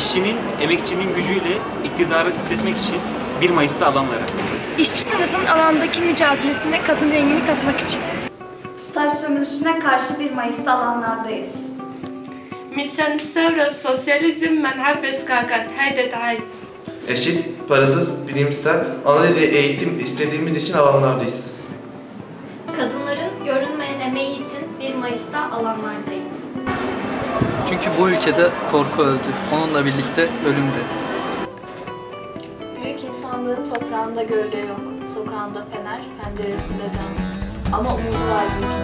işçinin, emekçinin gücüyle iktidarı titretmek için 1 Mayıs'ta alanlara. İşçi sınıfın alandaki mücadelesine kadın rengini katmak için. Staj sömürüsüne karşı 1 Mayıs'ta alanlardayız. Mişan sevra sosyalizm menhab eskakat haydet hayt. Eşit, parasız, bilimsel, analiz eğitim istediğimiz için alanlardayız. Kadınların görünmeyen emeği için 1 Mayıs'ta alanlardayız. Çünkü bu ülkede korku öldü. Onunla birlikte ölüm de. Büyük insanlığın toprağında gölge yok, sokağında fener, penceresinde cam. Ama umudu var büyük.